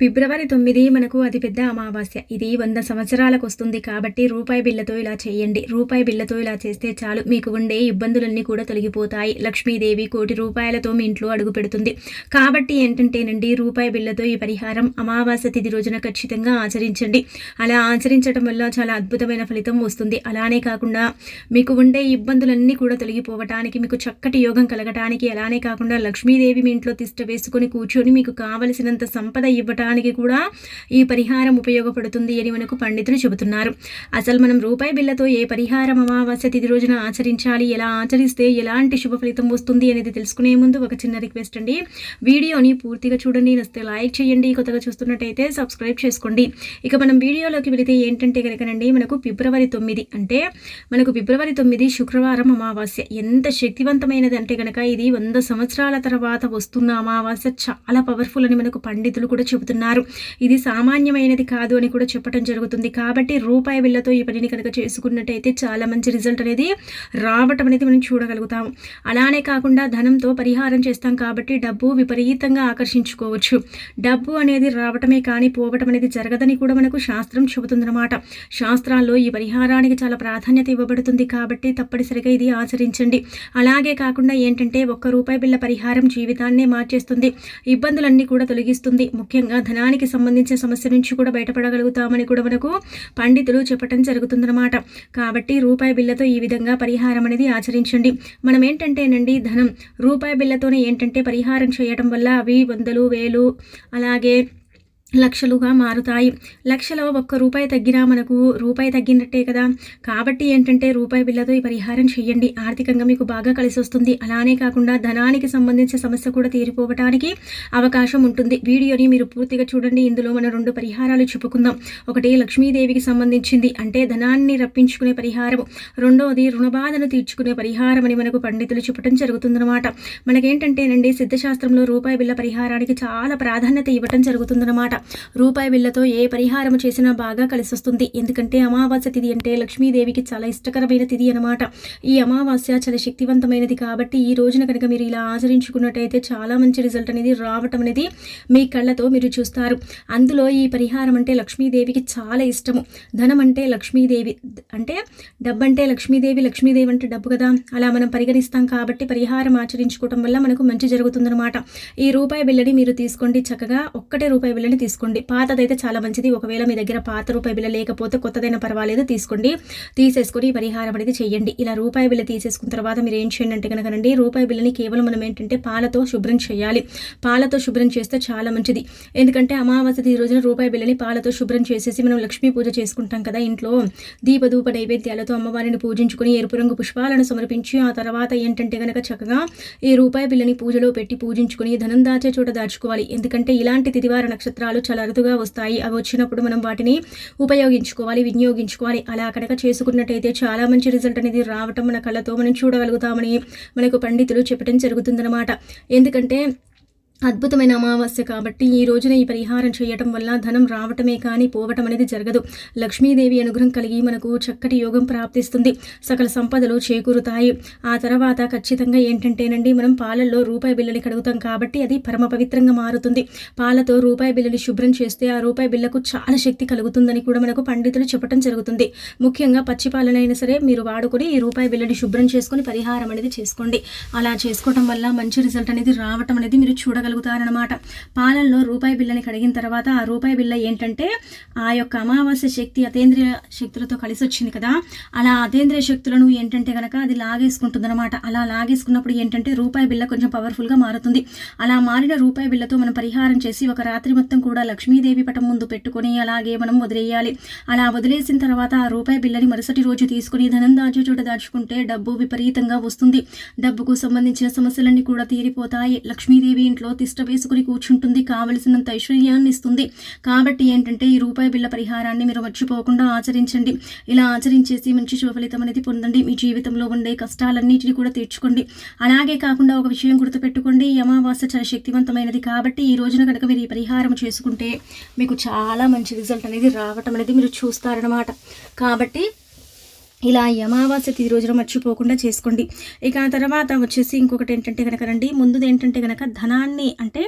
ఫిబ్రవరి తొమ్మిది మనకు అతిపెద్ద అమావాస్య. ఇది వంద సంవత్సరాలకు వస్తుంది కాబట్టి రూపాయి బిల్లతో ఇలా చేయండి. రూపాయి బిల్లతో ఇలా చేస్తే చాలు. మీకు ఉండే ఇబ్బందులన్నీ కూడా తొలగిపోతాయి. లక్ష్మీదేవి కోటి రూపాయలతో మీ ఇంట్లో అడుగు పెడుతుంది. కాబట్టి ఏంటంటేనండి రూపాయి బిల్లతో ఈ పరిహారం అమావాస్య తిథి రోజున ఖచ్చితంగా ఆచరించండి. అలా ఆచరించడం వల్ల చాలా అద్భుతమైన ఫలితం వస్తుంది. అలానే కాకుండా మీకు ఉండే ఇబ్బందులన్నీ కూడా తొలగిపోవటానికి మీకు చక్కటి యోగం కలగటానికి అలానే కాకుండా లక్ష్మీదేవి మీ ఇంట్లో తిష్ట వేసుకొని కూర్చొని మీకు కావలసినంత సంపద ఇవ్వటానికి చేయడానికి కూడా ఈ పరిహారం ఉపయోగపడుతుంది అని మనకు పండితులు చెబుతున్నారు. అసలు మనం రూపాయి బిల్లతో ఏ పరిహారం అమావాస్య తిథి రోజున ఆచరించాలి ఎలా ఆచరిస్తే ఎలాంటి శుభ ఫలితం వస్తుంది అనేది తెలుసుకునే ముందు ఒక చిన్న రిక్వెస్ట్ అండి. వీడియోని పూర్తిగా చూడండి నస్తే లైక్ చేయండి కొత్తగా చూస్తున్నట్టయితే సబ్స్క్రైబ్ చేసుకోండి. ఇక మనం వీడియోలోకి వెళితే ఏంటంటే కనుకనండి మనకు ఫిబ్రవరి తొమ్మిది అంటే మనకు ఫిబ్రవరి తొమ్మిది శుక్రవారం అమావాస్య. ఎంత శక్తివంతమైనది అంటే కనుక ఇది వంద సంవత్సరాల తర్వాత వస్తున్న అమావాస్య. చాలా పవర్ఫుల్ అని మనకు పండితులు కూడా చెబుతున్నారు. చేస్తున్నారు. ఇది సామాన్యమైనది కాదు అని కూడా చెప్పడం జరుగుతుంది. కాబట్టి రూపాయి విల్లతో ఈ పనిని కనుక చేసుకున్నట్టయితే చాలా మంచి రిజల్ట్ అనేది రావటం అనేది మనం చూడగలుగుతాము అలానే కాకుండా ధనంతో పరిహారం చేస్తాం కాబట్టి డబ్బు విపరీతంగా ఆకర్షించుకోవచ్చు. డబ్బు అనేది రావటమే కానీ పోవటం అనేది జరగదని కూడా మనకు శాస్త్రం చెబుతుందన్నమాట. శాస్త్రాల్లో ఈ పరిహారానికి చాలా ప్రాధాన్యత ఇవ్వబడుతుంది కాబట్టి తప్పనిసరిగా ఇది ఆచరించండి. అలాగే కాకుండా ఏంటంటే ఒక్క రూపాయి బిల్ల పరిహారం జీవితాన్నే మార్చేస్తుంది. ఇబ్బందులన్నీ కూడా తొలగిస్తుంది. ముఖ్యంగా ధనానికి సంబంధించిన సమస్య నుంచి కూడా బయటపడగలుగుతామని కూడా మనకు పండితులు చెప్పటం జరుగుతుందన్నమాట. కాబట్టి రూపాయి బిల్లతో ఈ విధంగా పరిహారం అనేది ఆచరించండి. మనం ఏంటంటేనండి ధనం. రూపాయి బిల్లతోనే ఏంటంటే పరిహారం చేయటం వల్ల అవి వందలు వేలు అలాగే లక్షలుగా మారుతాయి. లక్షలో ఒక్క రూపాయి తగ్గినా మనకు రూపాయి తగ్గినట్టే కదా. కాబట్టి ఏంటంటే రూపాయి బిల్లతో ఈ పరిహారం చేయండి. ఆర్థికంగా మీకు బాగా కలిసి వస్తుంది అలానే కాకుండా ధనానికి సంబంధించిన సమస్య కూడా తీరిపోవటానికి అవకాశం ఉంటుంది. వీడియోని మీరు పూర్తిగా చూడండి. ఇందులో మనం రెండు పరిహారాలు చెప్పుకుందాం. ఒకటి లక్ష్మీదేవికి సంబంధించింది. అంటే ధనాన్ని రప్పించుకునే పరిహారం రెండవది రుణబాధను తీర్చుకునే పరిహారం అని మనకు పండితులు చెప్పడం జరుగుతుందన్నమాట. మనకేంటంటేనండి సిద్ధశాస్త్రంలో రూపాయి బిల్ల పరిహారానికి చాలా ప్రాధాన్యత ఇవ్వటం జరుగుతుందన్నమాట. రూపాయి బిల్లతో ఏ పరిహారం చేసినా బాగా కలిసి వస్తుంది ఎందుకంటే అమావాస్య తిథి అంటే లక్ష్మీదేవికి చాలా ఇష్టకరమైన తిథి అనమాట ఈ అమావాస్య చాలా శక్తివంతమైనది కాబట్టి ఈ రోజున కనుక మీరు ఇలా ఆచరించుకున్నట్టయితే చాలా మంచి రిజల్ట్ అనేది రావటం అనేది మీ కళ్ళతో మీరు చూస్తారు. అందులో ఈ పరిహారం అంటే లక్ష్మీదేవికి చాలా ఇష్టము. ధనం అంటే లక్ష్మీదేవి అంటే డబ్బు అంటే లక్ష్మీదేవి లక్ష్మీదేవి అంటే డబ్బు కదా. అలా మనం పరిగణిస్తాం కాబట్టి పరిహారం ఆచరించుకోవటం వల్ల మనకు మంచి జరుగుతుందన్నమాట. ఈ రూపాయి బిల్లని మీరు తీసుకోండి. చక్కగా ఒక్కటే రూపాయి బిల్లని తీసుకోండి. పాతదైతే చాలా మంచిది. ఒకవేళ మీ దగ్గర పాత రూపాయి బిల్ల లేకపోతే కొత్తదైనా పర్వాలేదు తీసుకోండి. తీసేసుకొని పరిహారం అనేది చేయండి ఇలా రూపాయి బిల్ల తీసేసుకున్న తర్వాత మీరు ఏం చేయండి అంటే కనుకనండి రూపాయి బిల్లని కేవలం మనం ఏంటంటే పాలతో శుభ్రం చేయాలి. పాలతో శుభ్రం చేస్తే చాలా మంచిది. ఎందుకంటే అమావాస్య ఈ రోజున రూపాయి బిల్లని పాలతో శుభ్రం చేసేసి మనం లక్ష్మీ పూజ చేసుకుంటాం కదా ఇంట్లో. దీపధూప నైవేద్యాలతో అమ్మవారిని పూజించుకొని ఎరుపు రంగు పుష్పాలను సమర్పించి ఆ తర్వాత ఏంటంటే కనుక చక్కగా ఈ రూపాయి బిల్లని పూజలో పెట్టి పూజించుకొని ధనం దాచే చోట దాచుకోవాలి. ఎందుకంటే ఇలాంటి తిదివార నక్షత్రాలు ఫలితాలు చాలా అరుదుగా వస్తాయి. అవి వచ్చినప్పుడు మనం వాటిని ఉపయోగించుకోవాలి వినియోగించుకోవాలి. అలా కనుక చేసుకున్నట్టయితే చాలా మంచి రిజల్ట్ అనేది రావటం మన కళ్ళతో మనం చూడగలుగుతామని మనకు పండితులు చెప్పడం జరుగుతుందన్నమాట. ఎందుకంటే అద్భుతమైన అమావాస్య కాబట్టి ఈ రోజున ఈ పరిహారం చేయటం వల్ల ధనం రావటమే కానీ పోవటం అనేది జరగదు. లక్ష్మీదేవి అనుగ్రహం కలిగి మనకు చక్కటి యోగం ప్రాప్తిస్తుంది. సకల సంపదలు చేకూరుతాయి. ఆ తర్వాత ఖచ్చితంగా ఏంటంటేనండి మనం పాలల్లో రూపాయి బిల్లని కడుగుతాం కాబట్టి అది పరమ పవిత్రంగా మారుతుంది. పాలతో రూపాయి బిల్లని శుభ్రం చేస్తే ఆ రూపాయి బిల్లకు చాలా శక్తి కలుగుతుందని కూడా మనకు పండితులు చెప్పడం జరుగుతుంది. ముఖ్యంగా పచ్చి పాలనైనా సరే మీరు వాడుకొని ఈ రూపాయి బిల్లని శుభ్రం చేసుకొని పరిహారం అనేది చేసుకోండి. అలా చేసుకోవటం వల్ల మంచి రిజల్ట్ అనేది రావటం అనేది మీరు చూడగలరు చేయగలుగుతారనమాట పాలల్లో రూపాయి బిల్లని కడిగిన తర్వాత ఆ రూపాయి బిల్ల ఏంటంటే ఆ యొక్క అమావాస్య శక్తి అతేంద్రియ శక్తులతో కలిసి వచ్చింది కదా అలా అతేంద్రియ శక్తులను ఏంటంటే కనుక అది లాగేసుకుంటుందన్నమాట. అలా లాగేసుకున్నప్పుడు ఏంటంటే రూపాయి బిల్ల కొంచెం పవర్ఫుల్గా మారుతుంది. అలా మారిన రూపాయి బిల్లతో మనం పరిహారం చేసి ఒక రాత్రి మొత్తం కూడా లక్ష్మీదేవి పటం ముందు పెట్టుకొని అలాగే మనం వదిలేయాలి. అలా వదిలేసిన తర్వాత ఆ రూపాయి బిల్లని మరుసటి రోజు తీసుకుని ధనం దాచు చోట దాచుకుంటే డబ్బు విపరీతంగా వస్తుంది. డబ్బుకు సంబంధించిన సమస్యలన్నీ కూడా తీరిపోతాయి. లక్ష్మీదేవి ఇంట్లో తిష్ట వేసుకుని కూర్చుంటుంది. కావలసినంత ఐశ్వర్యాన్ని ఇస్తుంది కాబట్టి ఏంటంటే ఈ రూపాయి బిల్ల పరిహారాన్ని మీరు మర్చిపోకుండా ఆచరించండి. ఇలా ఆచరించేసి మంచి శుభ ఫలితం అనేది పొందండి. మీ జీవితంలో ఉండే కష్టాలన్నింటినీ కూడా తీర్చుకోండి. అలాగే కాకుండా ఒక విషయం గుర్తుపెట్టుకోండి. ఈ అమావాస్య చాలా శక్తివంతమైనది. కాబట్టి ఈ రోజున కనుక మీరు ఈ పరిహారం చేసుకుంటే మీకు చాలా మంచి రిజల్ట్ అనేది రావటం అనేది మీరు చూస్తారనమాట కాబట్టి ఇలా ఈ అమావాస్య తిది రోజున మర్చిపోకుండా చేసుకోండి. ఇక తర్వాత వచ్చేసి ఇంకొకటి ఏంటంటే కనుక రండి. ముందుది ఏంటంటే కనుక ధనాన్ని అంటే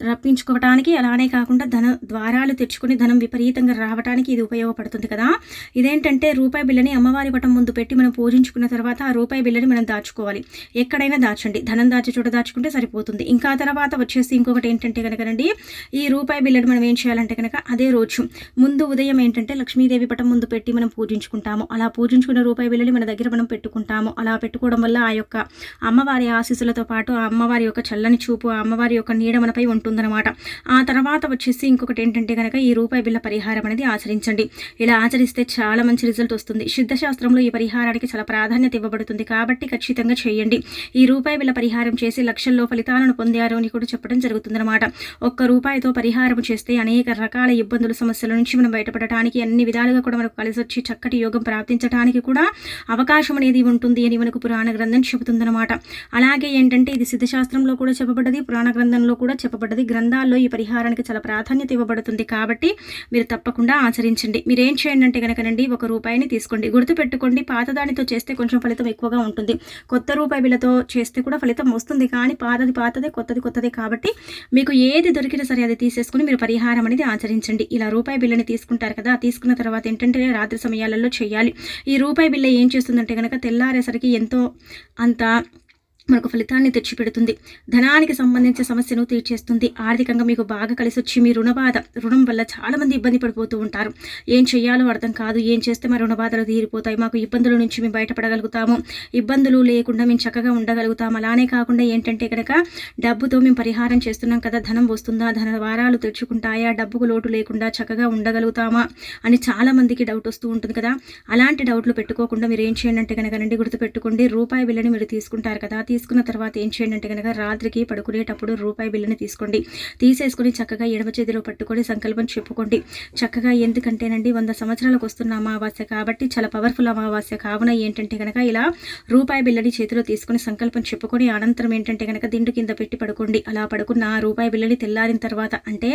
రప్పించుకోవటానికి అలానే కాకుండా ధన ద్వారాలు తెచ్చుకుని ధనం విపరీతంగా రావడానికి ఇది ఉపయోగపడుతుంది కదా. ఇదేంటంటే రూపాయి బిల్లని అమ్మవారి పటం ముందు పెట్టి మనం పూజించుకున్న తర్వాత ఆ రూపాయి బిల్లని మనం దాచుకోవాలి. ఎక్కడైనా దాచండి. ధనం దాచి చోట దాచుకుంటే సరిపోతుంది. ఇంకా తర్వాత వచ్చేసి ఇంకొకటి ఏంటంటే కనుకనండి ఈ రూపాయి బిల్లని మనం ఏం చేయాలంటే కనుక అదే రోజు ముందు ఉదయం ఏంటంటే లక్ష్మీదేవి పటం ముందు పెట్టి మనం పూజించుకుంటాము. అలా పూజించుకున్న రూపాయి బిల్లని మన దగ్గర మనం పెట్టుకుంటాము. అలా పెట్టుకోవడం వల్ల ఆ యొక్క అమ్మవారి ఆశీస్సులతో పాటు ఆ అమ్మవారి యొక్క చల్లని చూపు ఆ అమ్మవారి యొక్క నీడ మనపై ఉంటుందన్నమాట ఆ తర్వాత వచ్చేసి ఇంకొకటి ఏంటంటే కనుక ఈ రూపాయి బిల్ల పరిహారం అనేది ఆచరించండి. ఇలా ఆచరిస్తే చాలా మంచి రిజల్ట్ వస్తుంది. సిద్ధశాస్త్రంలో ఈ పరిహారానికి చాలా ప్రాధాన్యత ఇవ్వబడుతుంది. కాబట్టి ఖచ్చితంగా చేయండి. ఈ రూపాయి బిల్ల పరిహారం చేసి లక్షల్లో ఫలితాలను పొందారు అని కూడా చెప్పడం జరుగుతుందన్నమాట. ఒక్క రూపాయితో పరిహారం చేస్తే అనేక రకాల ఇబ్బందుల సమస్యల నుంచి మనం బయటపడటానికి అన్ని విధాలుగా కూడా మనకు కలిసి వచ్చి చక్కటి యోగం ప్రాప్తించడానికి కూడా అవకాశం అనేది ఉంటుంది అని మనకు పురాణ గ్రంథం చెబుతుందన్నమాట. అలాగే ఏంటంటే ఇది సిద్ధశాస్త్రంలో కూడా చెప్పబడ్డది పురాణ గ్రంథంలో కూడా చెప్పబడ్డది. గ్రంథాల్లో ఈ పరిహారానికి చాలా ప్రాధాన్యత ఇవ్వబడుతుంది కాబట్టి మీరు తప్పకుండా ఆచరించండి. మీరు ఏం చేయండి అంటే కనుకనండి ఒక రూపాయిని తీసుకోండి. గుర్తుపెట్టుకోండి పాతదానితో చేస్తే కొంచెం ఫలితం ఎక్కువగా ఉంటుంది. కొత్త రూపాయి బిళ్ళతో చేస్తే కూడా ఫలితం వస్తుంది కానీ పాతది పాతదే కొత్తది కొత్తదే కాబట్టి మీకు ఏది దొరికినా సరే అది తీసేసుకుని మీరు పరిహారం అనేది ఆచరించండి. ఇలా రూపాయి బిల్లని తీసుకుంటారు కదా తీసుకున్న తర్వాత ఏంటంటే రాత్రి సమయాలలో చేయాలి. ఈ రూపాయి బిల్ల ఏం చేస్తుందంటే కనుక తెల్లారేసరికి ఎంతో అంత మనకు ఫలితాన్ని తెచ్చిపెడుతుంది. ధనానికి సంబంధించిన సమస్యను తీర్చేస్తుంది. ఆర్థికంగా మీకు బాగా కలిసి వచ్చి మీ రుణబాధ రుణం వల్ల చాలామంది ఇబ్బంది పడిపోతూ ఉంటారు. ఏం చేయాలో అర్థం కాదు. ఏం చేస్తే మా రుణబాధలు తీరిపోతాయి? మాకు ఇబ్బందుల నుంచి మేము బయటపడగలుగుతాము. ఇబ్బందులు లేకుండా మేము చక్కగా ఉండగలుగుతాము అలానే కాకుండా ఏంటంటే కనుక డబ్బుతో మేము పరిహారం చేస్తున్నాం కదా ధనం వస్తుందా ధన వారాలు తెచ్చుకుంటాయా డబ్బుకు లోటు లేకుండా చక్కగా ఉండగలుగుతామా అని చాలా మందికి డౌట్ వస్తూ ఉంటుంది కదా. అలాంటి డౌట్లు పెట్టుకోకుండా మీరు ఏం చేయండి అంటే కనుక రండి గుర్తుపెట్టుకోండి. రూపాయి బిల్లని మీరు తీసుకుంటారు కదా తీసుకున్న తర్వాత ఏం చేయండి అంటే కనుక రాత్రికి పడుకునేటప్పుడు రూపాయి బిల్లుని తీసుకోండి. తీసేసుకొని చక్కగా ఎడమ చేతిలో పట్టుకొని సంకల్పం చెప్పుకోండి. చక్కగా ఎందుకంటేనండి వంద సంవత్సరాలకు వస్తున్న అమావాస్య కాబట్టి చాలా పవర్ఫుల్ అమావాస్య. కావున ఏంటంటే కనుక ఇలా రూపాయి బిల్లని చేతిలో తీసుకొని సంకల్పం చెప్పుకొని అనంతరం ఏంటంటే కనుక దిండు కింద పెట్టి పడుకోండి. అలా పడుకున్న రూపాయి బిల్లని తెల్లారిన తర్వాత అంటే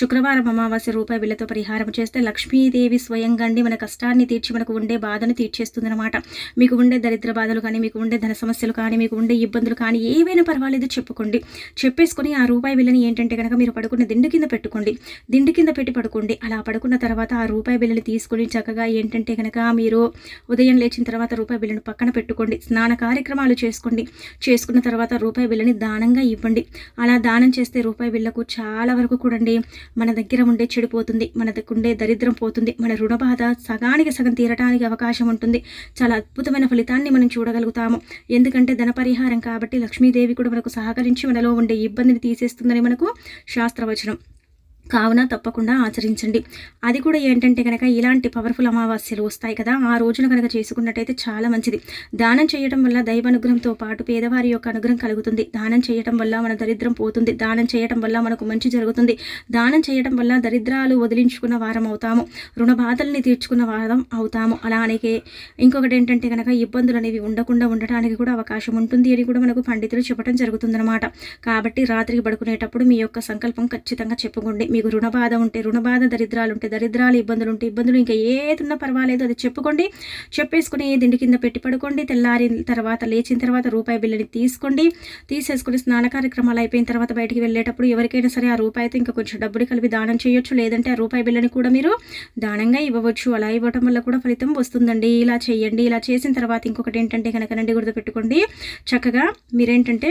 శుక్రవారం అమావాస్య రూపాయి బిల్లతో పరిహారం చేస్తే లక్ష్మీదేవి స్వయంగా అండి మన కష్టాన్ని తీర్చి మనకు ఉండే బాధను తీర్చేస్తుందనమాట మీకు ఉండే దరిద్ర బాధలు కానీ మీకు ఉండే ధన సమస్యలు కానీ మీకు ఉండే ఇబ్బందులు కానీ ఏవైనా పర్వాలేదు చెప్పుకోండి. చెప్పేసుకొని ఆ రూపాయి బిల్లని ఏంటంటే కనుక మీరు పడుకున్న దిండు కింద పెట్టుకోండి. దిండు కింద పెట్టి పడుకోండి. అలా పడుకున్న తర్వాత ఆ రూపాయి బిల్లని తీసుకుని చక్కగా ఏంటంటే కనుక మీరు ఉదయం లేచిన తర్వాత రూపాయి బిల్లను పక్కన పెట్టుకోండి. స్నాన కార్యక్రమాలు చేసుకోండి. చేసుకున్న తర్వాత రూపాయి బిల్లని దానంగా ఇవ్వండి. అలా దానం చేస్తే రూపాయి బిల్లకు చాలా వరకు కూడండి మన దగ్గర ఉండే చెడిపోతుంది. మన దగ్గర ఉండే దరిద్రం పోతుంది. మన రుణ బాధ సగానికి సగం తీరటానికి అవకాశం ఉంటుంది. చాలా అద్భుతమైన ఫలితాన్ని మనం చూడగలుగుతాము. ఎందుకంటే ధన పరిహారం కాబట్టి లక్ష్మీదేవి కూడా మనకు సహకరించి మనలో ఉండే ఇబ్బందిని తీసేస్తుందని మనకు శాస్త్రవచనం. కావున తప్పకుండా ఆచరించండి. అది కూడా ఏంటంటే కనుక ఇలాంటి పవర్ఫుల్ అమావాస్యలు వస్తాయి కదా ఆ రోజున కనుక చేసుకున్నట్టయితే చాలా మంచిది. దానం చేయడం వల్ల దైవ అనుగ్రహంతో పాటు పేదవారి యొక్క అనుగ్రహం కలుగుతుంది. దానం చేయడం వల్ల మన దరిద్రం పోతుంది. దానం చేయడం వల్ల మనకు మంచి జరుగుతుంది. దానం చేయడం వల్ల దరిద్రాలు వదిలించుకున్న వారం అవుతాము. రుణ బాధల్ని తీర్చుకున్న వారం అవుతాము. అలానే ఇంకొకటి ఏంటంటే కనుక ఇబ్బందులు అనేవి ఉండకుండా ఉండటానికి కూడా అవకాశం ఉంటుంది అని కూడా మనకు పండితులు చెప్పడం జరుగుతుందన్నమాట. కాబట్టి రాత్రికి పడుకునేటప్పుడు మీ యొక్క సంకల్పం ఖచ్చితంగా చెప్పుకోండి. మీకు రుణబాధ ఉంటే రుణబాధ దరిద్రాలు ఉంటే దరిద్రాలు ఇబ్బందులు ఉంటే ఇబ్బందులు ఇంకా ఏది ఉన్నా పర్వాలేదు. అది చెప్పుకోండి చెప్పేసుకుని దిండి కింద పెట్టి పడుకోండి. తెల్లారిన తర్వాత లేచిన తర్వాత రూపాయి బిల్లుని తీసుకోండి. తీసేసుకుని స్నాన కార్యక్రమాలు అయిపోయిన తర్వాత బయటికి వెళ్ళేటప్పుడు ఎవరికైనా సరే ఆ రూపాయితో ఇంకా కొంచెం డబ్బులు కలిపి దానం చేయొచ్చు. లేదంటే ఆ రూపాయి బిల్లుని కూడా మీరు దానంగా ఇవ్వవచ్చు. అలా ఇవ్వటం వల్ల కూడా ఫలితం వస్తుందండి. ఇలా చేయండి. ఇలా చేసిన తర్వాత ఇంకొకటి ఏంటంటే కనుక గుర్తుపెట్టుకోండి. చక్కగా మీరేంటంటే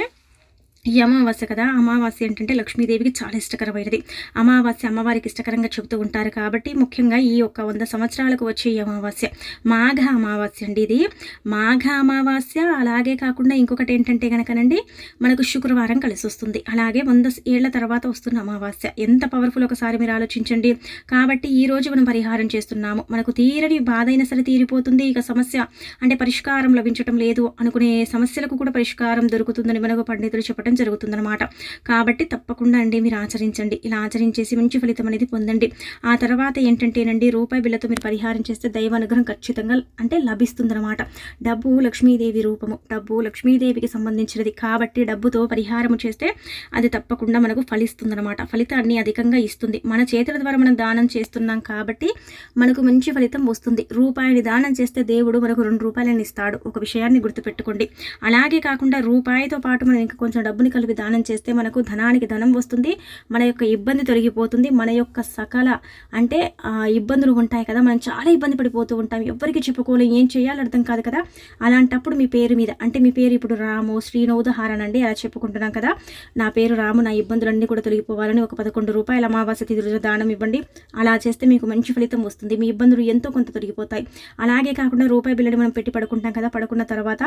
ఈ అమావాస్య కదా అమావాస్య ఏంటంటే లక్ష్మీదేవికి చాలా ఇష్టకరమైనది. అమావాస్య అమ్మవారికి ఇష్టకరంగా చెబుతూ ఉంటారు కాబట్టి ముఖ్యంగా ఈ యొక్క వంద సంవత్సరాలకు వచ్చే ఈ అమావాస్య. మాఘ అమావాస్య అండి ఇది. మాఘ అమావాస్య అలాగే కాకుండా ఇంకొకటి ఏంటంటే కనుకనండి మనకు శుక్రవారం కలిసి వస్తుంది. అలాగే వంద ఏళ్ళ తర్వాత వస్తున్న అమావాస్య. ఎంత పవర్ఫుల్ ఒకసారి మీరు ఆలోచించండి. కాబట్టి ఈ రోజు మనం పరిహారం చేస్తున్నాము. మనకు తీరని బాధ అయినా సరే తీరిపోతుంది. ఇక సమస్య అంటే పరిష్కారం లభించటం లేదు. అనుకునే సమస్యలకు కూడా పరిష్కారం దొరుకుతుందని మనకు పండితులు చెప్పడం చేయడం జరుగుతుందన్నమాట. కాబట్టి తప్పకుండా అండి మీరు ఆచరించండి. ఇలా ఆచరించేసి మంచి ఫలితం అనేది పొందండి. ఆ తర్వాత ఏంటంటేనండి రూపాయి బిల్లతో మీరు పరిహారం చేస్తే దైవ అనుగ్రహం ఖచ్చితంగా అంటే లభిస్తుందన్నమాట. డబ్బు లక్ష్మీదేవి రూపము. డబ్బు లక్ష్మీదేవికి సంబంధించినది. కాబట్టి డబ్బుతో పరిహారం చేస్తే అది తప్పకుండా మనకు ఫలిస్తుందన్నమాట. ఫలితాన్ని అధికంగా ఇస్తుంది. మన చేతుల ద్వారా మనం దానం చేస్తున్నాం కాబట్టి మనకు మంచి ఫలితం వస్తుంది. రూపాయిని దానం చేస్తే దేవుడు మనకు రెండు రూపాయలని ఇస్తాడు. ఒక విషయాన్ని గుర్తుపెట్టుకోండి. అలాగే కాకుండా రూపాయితో పాటు మనం ఇంకా కొంచెం డబ్బు డబ్బుని కలిపి దానం చేస్తే మనకు ధనానికి ధనం వస్తుంది మన యొక్క ఇబ్బంది తొలగిపోతుంది మన యొక్క సకల అంటే ఇబ్బందులు ఉంటాయి కదా మనం చాలా ఇబ్బంది పడిపోతూ ఉంటాం ఎవరికి చెప్పుకోలేం ఏం చేయాలో అర్థం కాదు కదా. అలాంటప్పుడు మీ పేరు మీద అంటే మీ పేరు ఇప్పుడు రాము శ్రీను ఉదాహరణ అండి అలా చెప్పుకుంటున్నాం కదా. నా పేరు రాము నా ఇబ్బందులన్నీ కూడా తొలగిపోవాలని ఒక పదకొండు రూపాయల అమావాస్య తిథి రోజు దానం ఇవ్వండి. అలా చేస్తే మీకు మంచి ఫలితం వస్తుంది. మీ ఇబ్బందులు ఎంతో కొంత తొలగిపోతాయి. అలాగే కాకుండా రూపాయి బిల్లని మనం పెట్టి పడుకుంటాం కదా పడుకున్న తర్వాత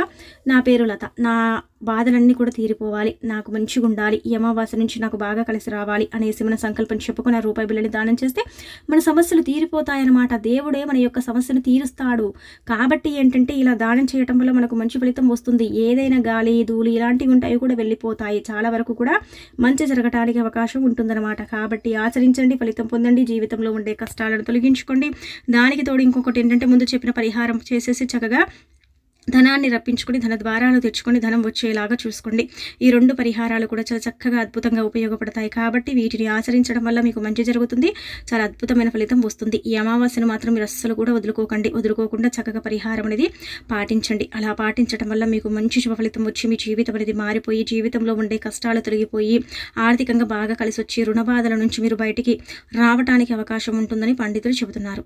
నా పేరు లత. నా బాధలన్నీ కూడా తీరిపోవాలి. నాకు మంచిగా ఉండాలి ఈ అమావాస్య నుంచి నాకు బాగా కలిసి రావాలి అనేసి మన సంకల్పం చెప్పుకున్న రూపాయి బిల్లని దానం చేస్తే మన సమస్యలు తీరిపోతాయన్నమాట. దేవుడే మన యొక్క సమస్యను తీరుస్తాడు. కాబట్టి ఏంటంటే ఇలా దానం చేయటం వల్ల మనకు మంచి ఫలితం వస్తుంది. ఏదైనా గాలి ధూళి ఇలాంటివి ఉంటాయి కూడా వెళ్ళిపోతాయి. చాలా వరకు కూడా మంచి జరగటానికి అవకాశం ఉంటుందన్నమాట. కాబట్టి ఆచరించండి ఫలితం పొందండి జీవితంలో ఉండే కష్టాలను తొలగించుకోండి. దానికి తోడు ఇంకొకటి ఏంటంటే ముందు చెప్పిన పరిహారం చేసేసి చక్కగా ధనాన్ని రప్పించుకొని ధన ద్వారాలు తెచ్చుకొని ధనం వచ్చేలాగా చూసుకోండి. ఈ రెండు పరిహారాలు కూడా చాలా చక్కగా అద్భుతంగా ఉపయోగపడతాయి కాబట్టి వీటిని ఆచరించడం వల్ల మీకు మంచి జరుగుతుంది. చాలా అద్భుతమైన ఫలితం వస్తుంది. ఈ అమావాస్యను మాత్రం మీరు అస్సలు కూడా వదులుకోకండి. వదులుకోకుండా చక్కగా పరిహారం అనేది పాటించండి. అలా పాటించడం వల్ల మీకు మంచి శుభ ఫలితం వచ్చి మీ జీవితం అనేది మారిపోయి జీవితంలో ఉండే కష్టాలు తొలగిపోయి ఆర్థికంగా బాగా కలిసి వచ్చి రుణ బాధల నుంచి మీరు బయటికి రావడానికి అవకాశం ఉంటుందని పండితులు చెబుతున్నారు.